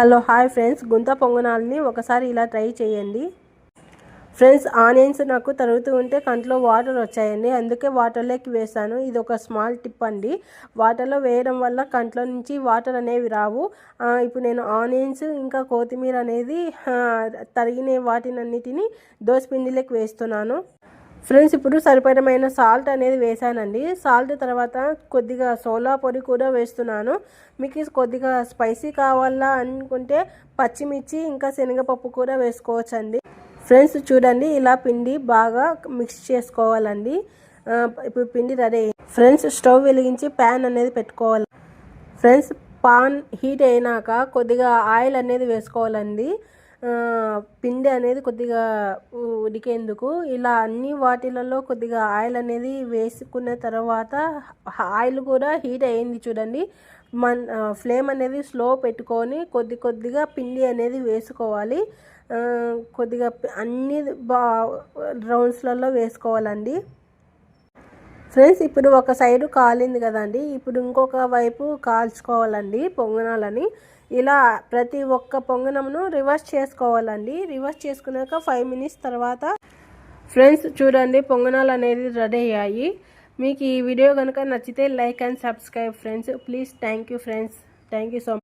Hello hi friends. గుంత పొంగనాలని ఒకసారి ఇలా ట్రై చేయండి. ఫ్రెండ్స్ ఆనియన్స్ నాకు తరుగుతూ ఉంటే కంట్లో వాటర్ వచ్చాయండి. అందుకే వాటర్లోకి వేసాను ఇది ఒక స్మాల్ టిప్ అండి. వాటర్లో వేయడం వల్ల కంట్లో నుంచి వాటర్ అనేవి రావు. ఇప్పుడు నేను ఆనియన్స్ ఇంకా కొత్తిమీర అనేది తరిగిన వాటినన్నిటిని దోసపిండిలోకి వేస్తున్నాను. ఫ్రెండ్స్ ఇప్పుడు సరిపడమైన సాల్ట్ అనేది వేసానండి సాల్ట్ తర్వాత కొద్దిగా సోలా పొడి కూడా వేస్తున్నాను. మీకు కొద్దిగా స్పైసీ కావాలా అనుకుంటే పచ్చిమిర్చి ఇంకా శనగపప్పు కూడా వేసుకోవచ్చండి. ఫ్రెండ్స్ చూడండి ఇలా పిండి బాగా మిక్స్ చేసుకోవాలండి. ఇప్పుడు పిండి రెడీ ఫ్రెండ్స్ స్టవ్ వెలిగించి ప్యాన్ అనేది పెట్టుకోవాలి. ఫ్రెండ్స్ పాన్ హీట్ అయినాక కొద్దిగా ఆయిల్ అనేది వేసుకోవాలండి. పిండి అనేది కొద్దిగా ఉడికేందుకు ఇలా అన్ని వాటిలలో కొద్దిగా ఆయిల్ అనేది వేసుకున్న తర్వాత ఆయిల్ కూడా హీట్ అయ్యింది చూడండి. మన ఫ్లేమ్ అనేది స్లో పెట్టుకొని కొద్ది కొద్దిగా పిండి అనేది వేసుకోవాలి. కొద్దిగా అన్ని బా రౌండ్స్లలో వేసుకోవాలండి. ఫ్రెండ్స్ ఇప్పుడు ఒక సైడు కాలింది కదండి. ఇప్పుడు ఇంకొక వైపు కాల్చుకోవాలండి పొంగనాలని. ఇలా ప్రతి ఒక్క పొంగనమును రివర్స్ చేసుకోవాలండి. రివర్స్ చేసుకున్నాక ఫైవ్ మినిట్స్ తర్వాత ఫ్రెండ్స్ చూడండి పొంగనాలు అనేది రెడీ అయ్యాయి. మీకు ఈ వీడియో కనుక నచ్చితే like and subscribe friends. Please thank you friends. Thank you so